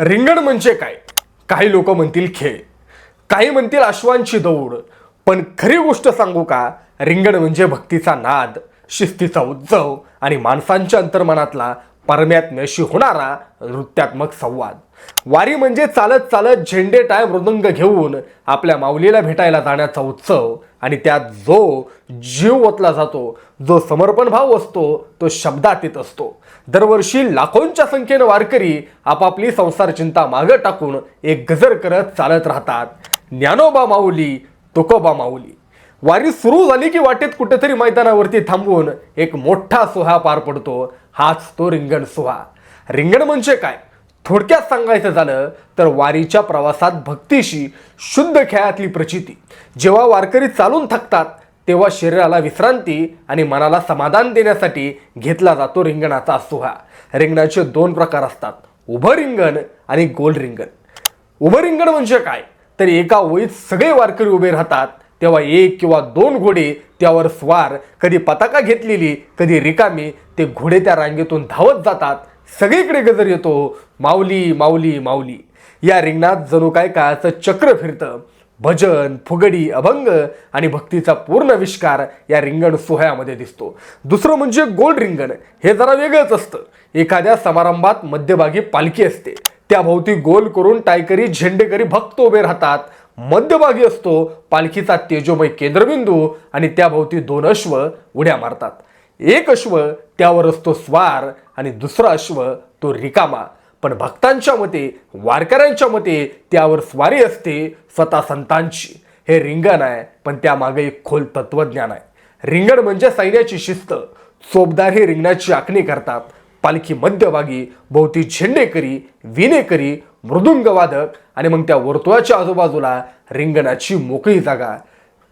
रिंगण म्हणजे काय? काही लोक म्हणतील खेळ काही म्हणतील अश्वांची दौड पण खरी गोष्ट सांगू का? रिंगण म्हणजे भक्तीचा नाद शिस्तीचा उत्सव आणि माणसांच्या अंतर्मनातला परम्यात्म्याशी होणारा नृत्यात्मक संवाद. वारी म्हणजे चालत चालत झेंडे टाय मृदंग घेऊन आपल्या माऊलीला भेटायला जाण्याचा उत्सव आणि त्यात जो जीव ओतला जातो जो समर्पण भाव असतो तो शब्दात येत असतो. दरवर्षी लाखोंच्या संख्येनं वारकरी आपापली संसार चिंता मागं टाकून एक गजर करत चालत राहतात. ज्ञानोबा माऊली तुकोबा माऊली. वारी सुरू झाली की वाटेत कुठेतरी मैदानावरती थांबून एक मोठा सोहा पार पडतो. हाच तो रिंगण सोहा रिंगण म्हणजे काय? थोडक्यात सांगायचं झालं तर वारीच्या प्रवासात भक्तीशी शुद्ध खेळातली प्रचिती. जेव्हा वारकरी चालून थकतात तेव्हा शरीराला विश्रांती आणि मनाला समाधान देण्यासाठी घेतला जातो रिंगणाचा सोहा. रिंगणाचे दोन प्रकार असतात उभं रिंगण आणि गोल रिंगण. उभं रिंगण म्हणजे काय? तर एका ओळीत सगळे वारकरी उभे राहतात तेव्हा एक किंवा दोन घोडे त्यावर स्वार कधी पताका घेतलेली कधी रिकामी ते घोडे त्या रांगेतून धावत जातात सगळीकडे गजर येतो. माऊली माऊली माऊली. या रिंगणात जणू काय काळाचं चक्र फिरतं. भजन फुगडी अभंग आणि भक्तीचा पूर्ण विष्कार या रिंगण सोहळ्यामध्ये दिसतो. दुसरं म्हणजे गोल रिंगण. हे जरा वेगळंच असतं. एखाद्या समारंभात मध्यभागी पालखी असते. त्याभोवती गोल करून टायकरी झेंडेकरी भक्त उभे राहतात. मध्यभागी असतो पालखीचा तेजोमय केंद्रबिंदू आणि त्याभोवती दोन अश्व उड्या मारतात. एक अश्व त्यावर असतो स्वार आणि दुसरा अश्व तो रिकामा. पण भक्तांच्या मते वारकऱ्यांच्या मते त्यावर स्वारी असते स्वतः संतांची. हे रिंगण आहे पण त्यामागे एक खोल तत्वज्ञान आहे. रिंगण म्हणजे सैन्याची शिस्त. चोपदार हे रिंगणाची आखणी करतात. पालखी मध्यभागी भोवती झेंडेकरी विनेकरी मृदुंगवादक आणि मग त्या वर्तुळाच्या आजूबाजूला रिंगणाची मोकळी जागा.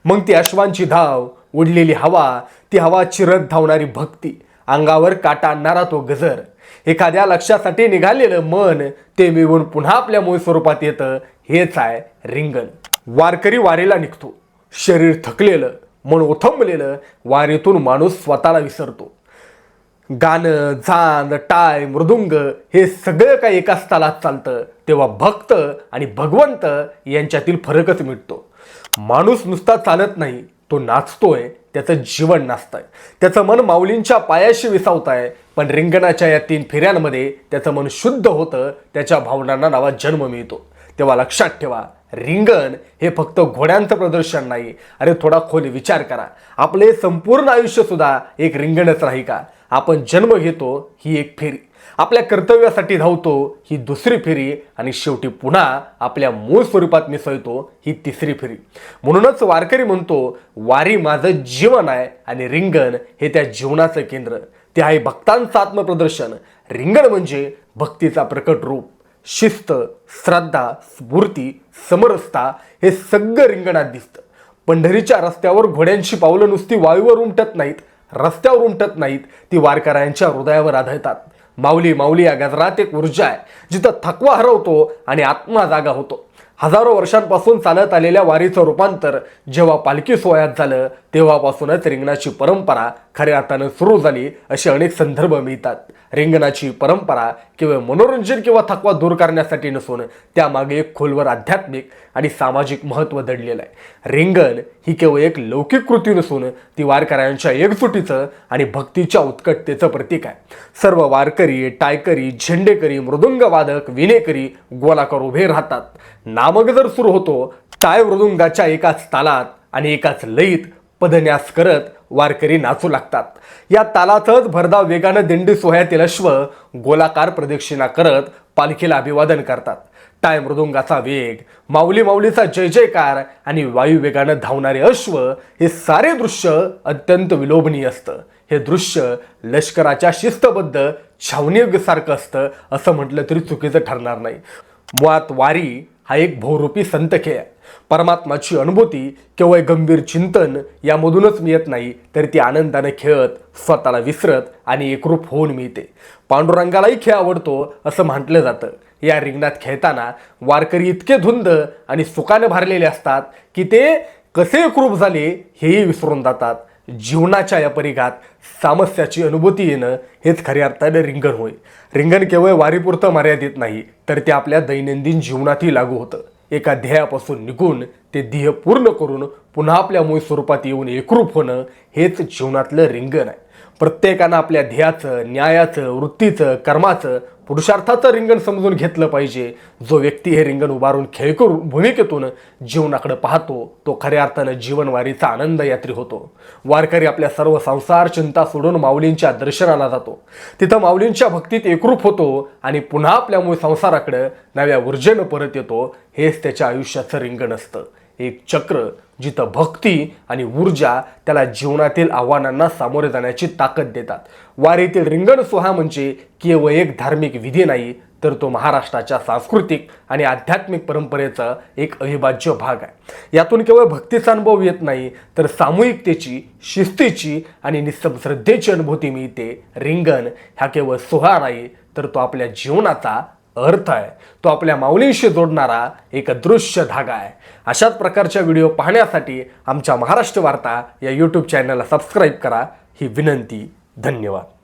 मग ती अश्वांची धाव उडलेली हवा ती हवा चिरत धावणारी भक्ती. अंगावर काटा आणणारा तो गजर. एखाद्या लक्षासाठी निघालेलं मन ते मिळवून पुन्हा आपल्या मूळ स्वरूपात येतं हेच आहे रिंगण. वारकरी वारीला निघतो. शरीर थकलेलं मन ओथंबलेलं वारीतून माणूस स्वतःला विसरतो. गाणं झांज टाय मृदुंग हे सगळं काही एकाच तालात चालतं. तेव्हा भक्त आणि भगवंत यांच्यातील फरकच मिटतो. माणूस नुसता चालत नाही तो नाचतोय त्याचं जीवन नाचतंय. त्याचं मन माऊलींच्या पायाशी विसावत आहे पण रिंगणाच्या या तीन फेऱ्यांमध्ये त्याचं मन शुद्ध होतं त्याच्या भावनांना नावा जन्म मिळतो. तेव्हा लक्षात ठेवा रिंगण हे फक्त घोड्यांचं प्रदर्शन नाही. अरे थोडा खोल विचार करा. आपले संपूर्ण आयुष्यसुद्धा एक रिंगणच राही का? आपण जन्म घेतो ही एक फेरी. आपल्या कर्तव्यासाठी धावतो ही दुसरी फेरी आणि शेवटी पुन्हा आपल्या मूळ स्वरूपात मिसळतो ही तिसरी फेरी. म्हणूनच वारकरी म्हणतो वारी माझं जीवन आहे आणि रिंगण हे त्या जीवनाचं केंद्र. ते आहे भक्तांचं आत्मप्रदर्शन. रिंगण म्हणजे भक्तीचा प्रकट रूप. शिस्त श्रद्धा स्फूर्ती समरसता हे सगळं रिंगणात दिसतं. पंढरीच्या रस्त्यावर घोड्यांची पावलं नुसती वायूवर उमटत नाहीत. रस्त्यावर उमटत नाहीत. ती वारकऱ्यांच्या हृदयावर आढळतात. माऊली माऊली या गजरात एक ऊर्जा आहे जिथं थकवा हरवतो आणि आत्मा जागा होतो. हजारो वर्षांपासून चालत आलेल्या वारीचं रूपांतर जेव्हा पालखी सोहळ्यात झालं तेव्हापासूनच रिंगणाची परंपरा खऱ्या अर्थानं सुरू झाली असे अनेक संदर्भ मिळतात. रिंगणाची परंपरा केवळ मनोरंजन किंवा थकवा दूर करण्यासाठी नसून त्यामागे एक खोलवर आध्यात्मिक आणि सामाजिक महत्त्व दडलेलं आहे. रिंगण ही केवळ एक लौकिक कृती नसून ती वारकऱ्यांच्या एकजुटीचं आणि भक्तीच्या उत्कटतेचं प्रतीक आहे. सर्व वारकरी टायकरी झेंडेकरी मृदुंगवादक विनेकरी गोलाकार उभे राहतात. नाव नामगजर सुरू होतो टाय मृदुंगाच्या एकाच तालात आणि एकाच लयीत पदन्यास करत वारकरी नाचू लागतात. या तालातच भरधाव वेगानं दिंडी सोहळ्यातील अश्व गोलाकार प्रदक्षिणा करत पालखीला अभिवादन करतात. टाय मृदुंगाचा वेग माऊली माऊलीचा जय जयकार आणि वायुवेगानं धावणारे अश्व हे सारे दृश्य अत्यंत विलोभनीय असतं. हे दृश्य लष्कराच्या शिस्तबद्ध छावणीसारखं असतं असं म्हटलं तरी चुकीचं ठरणार नाही. मुळात वारी हा एक बहुरूपी संत खेळ आहे. परमात्माची अनुभूती केवळ गंभीर चिंतन यामधूनच मिळत नाही तर ती आनंदाने खेळत स्वतःला विसरत आणि एकरूप होऊन मिळते. पांडुरंगालाही खेळ आवडतो असं म्हटलं जातं. या रिंगणात खेळताना वारकरी इतके धुंद आणि सुखाने भरलेले असतात की ते कसे एकरूप झाले हेही विसरून जातात. जीवनाच्या या परिघात सामस्याची अनुभूती येणं हेच खऱ्या अर्थाने रिंगण होय. रिंगण केवळ वारीपुरतं मर्यादित नाही तर ते आपल्या दैनंदिन जीवनातही लागू होतं. एका ध्येयापासून निघून ते ध्येय पूर्ण करून पुन्हा आपल्या मूळ स्वरूपात येऊन एकरूप होणं हेच जीवनातलं रिंगण आहे. प्रत्येकानं आपल्या ध्येयाचं न्यायाचं वृत्तीचं कर्माचं पुरुषार्थाचं रिंगण समजून घेतलं पाहिजे. जो व्यक्ती हे रिंगण उभारून खेळकरू भूमिकेतून जीवनाकडे पाहतो तो खऱ्या अर्थानं जीवनवारीचा आनंद यात्री होतो. वारकरी आपल्या सर्व संसार चिंता सोडून माऊलींच्या दर्शनाला जातो. तिथं माऊलींच्या भक्तीत एकरूप होतो आणि पुन्हा आपल्या मूळ संसाराकडं नव्या ऊर्जेनं परत येतो. हेच त्याच्या आयुष्याचं रिंगण असतं. एक चक्र जिथं भक्ती आणि ऊर्जा त्याला जीवनातील आव्हानांना सामोरे जाण्याची ताकद देतात. वारीतील रिंगण सोहा म्हणजे केवळ एक धार्मिक विधी नाही तर तो महाराष्ट्राच्या सांस्कृतिक आणि आध्यात्मिक परंपरेचा एक अविभाज्य भाग आहे. यातून केवळ भक्तीचा अनुभव येत नाही तर सामूहिकतेची शिस्तीची आणि निस्सम श्रद्धेची अनुभूती मिळते. रिंगण ह्या केवळ सोहळा नाही तर तो आपल्या जीवनाचा अर्थ आहे. तो आपल्या माऊलींशी जोडणारा एक दृश्य धागा आहे. अशाच प्रकारच्या व्हिडिओ पाहण्यासाठी आमच्या महाराष्ट्र वार्ता या यूट्यूब चॅनलला सबस्क्राईब करा. ही विनंती. धन्यवाद.